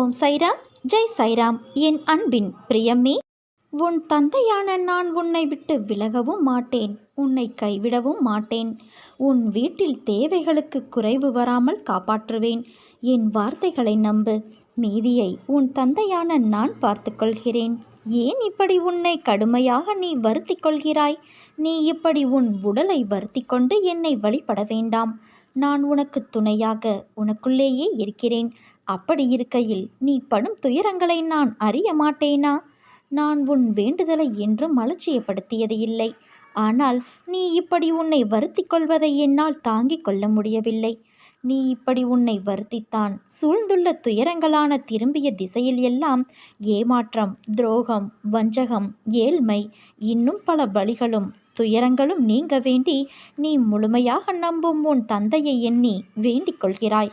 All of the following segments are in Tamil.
ஓம் சைராம் ஜெய் சைராம். என் அன்பின் பிரியமே உன் தந்தையான நான் உன்னை விட்டு விலகவும் மாட்டேன். உன்னை கைவிடவும் மாட்டேன். உன் வீட்டில் தேவைகளுக்கு குறைவு வராமல் காப்பாற்றுவேன். என் வார்த்தைகளை நம்பு. மீதியை உன் தந்தையான நான் பார்த்துக்கொள்கிறேன். ஏன் இப்படி உன்னை கடுமையாக நீ வருத்தி கொள்கிறாய் நீ இப்படி உன் உடலை வருத்தி கொண்டு என்னை வழிபட வேண்டாம். நான் உனக்கு துணையாக உனக்குள்ளேயே இருக்கிறேன். அப்படி இருக்கையில் நீ படும் துயரங்களை நான் அறிய மாட்டேனா? நான் உன் வேண்டுதலை என்றும் அலட்சியப்படுத்தியது இல்லை. ஆனால் நீ இப்படி உன்னை வருத்தி கொள்வதை என்னால் தாங்கிக் கொள்ள முடியவில்லை. நீ இப்படி உன்னை வருத்தித்தான் சூழ்ந்துள்ள துயரங்களான திரும்பிய திசையில் எல்லாம் ஏமாற்றம் துரோகம் வஞ்சகம் ஏழ்மை இன்னும் பல வழிகளும் துயரங்களும் நீங்க வேண்டி நீ முழுமையாக நம்பும் உன் தந்தையை எண்ணி வேண்டிக் கொள்கிறாய்.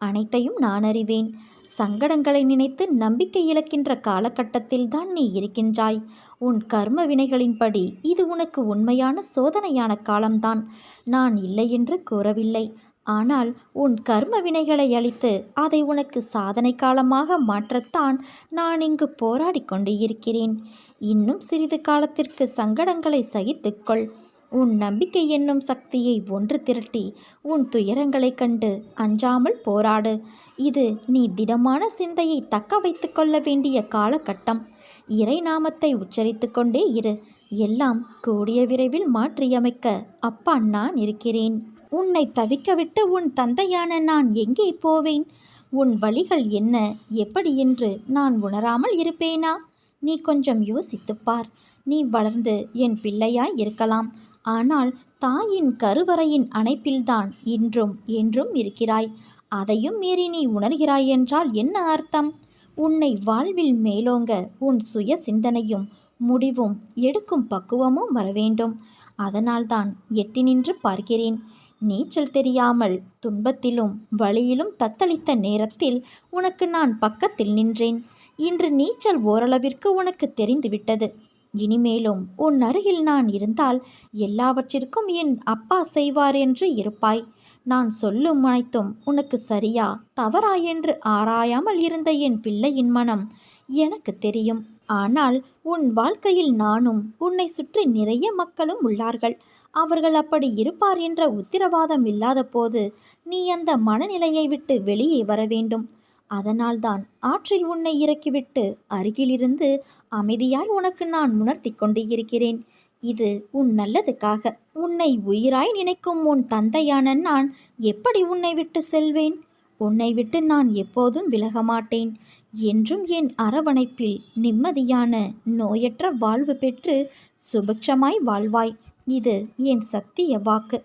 அனைத்தையும் நான் அறிவேன். சங்கடங்களை நினைத்து நம்பிக்கை இழக்கின்ற காலகட்டத்தில் தான் நீ இருக்கின்றாய். உன் கர்ம வினைகளின்படி இது உனக்கு உண்மையான சோதனையான காலம்தான். நான் இல்லை என்று கூறவில்லை. ஆனால் உன் கர்ம வினைகளை அளித்து அதை உனக்கு சாதனை காலமாக மாற்றத்தான் நான் இங்கு போராடி கொண்டு இருக்கிறேன் இன்னும் சிறிது காலத்திற்கு சங்கடங்களை சகித்துக்கொள் உன் நம்பிக்கை என்னும் சக்தியை ஒன்று திரட்டி உன் துயரங்களைக் கண்டு அஞ்சாமல் போராடு. இது நீ திடமான சிந்தையை தக்க வைத்து கொள்ள வேண்டிய காலகட்டம். இறை நாமத்தை உச்சரித்து கொண்டே இரு. எல்லாம் கூடிய விரைவில் மாற்றியமைக்க அப்பா நான் இருக்கிறேன். உன்னை தவிக்கவிட்டு உன் தந்தையான நான் எங்கே போவேன்? உன் வழிகள் என்ன? எப்படி என்று நான் உணராமல் இருப்பேனா? நீ கொஞ்சம் யோசித்துப் பார். நீ வளர்ந்து என் பிள்ளையாய் இருக்கலாம். ஆனால் தாயின் கருவறையின் அணைப்பில்தான் இன்றும் என்றும் இருக்கிறாய். அதையும் மீறி நீ உணர்கிறாய் என்றால் என்ன அர்த்தம்? உன்னை வாழ்வில் மேலோங்க உன் சுய சிந்தனையும் முடிவும் எடுக்கும் பக்குவமும் வரவேண்டும். அதனால்தான் எட்டி நின்று பார்க்கிறேன். நீச்சல் தெரியாமல் துன்பத்திலும் வழியிலும் தத்தளித்த நேரத்தில் உனக்கு நான் பக்கத்தில் நின்றேன். இன்று நீச்சல் ஓரளவிற்கு உனக்கு தெரிந்துவிட்டது. இனிமேலும் உன் அருகில் நான் இருந்தால் எல்லாவற்றிற்கும் என் அப்பா செய்வார் என்று இருப்பாய். நான் சொல்லும் அனைத்தும் உனக்கு சரியா தவறா என்று ஆராயாமல் இருந்த என் பிள்ளையின் மனம் எனக்கு தெரியும். ஆனால் உன் வாழ்க்கையில் நானும் உன்னை சுற்றி நிறைய மக்களும் உள்ளார்கள். அவர்கள் அப்படி இருப்பார் என்ற உத்திரவாதம் இல்லாத போது நீ அந்த மனநிலையை விட்டு வெளியே வர வேண்டும். அதனால்தான் ஆற்றில் உன்னை இறக்கிவிட்டு அருகிலிருந்து அமைதியாய் உனக்கு நான் உணர்த்தி கொண்டு இருக்கிறேன். இது உன் நல்லதுக்காக. உன்னை உயிராய் நினைக்கும் உன் தந்தையான நான் எப்படி உன்னை விட்டு செல்வேன்? உன்னை விட்டு நான் எப்போதும் விலக மாட்டேன் என்றும் என் அரவணைப்பில் நிம்மதியான நோயற்ற வாழ்வு பெற்று சுபிக்ஷமாய் வாழ்வாய். இது என் சத்திய வாக்கு.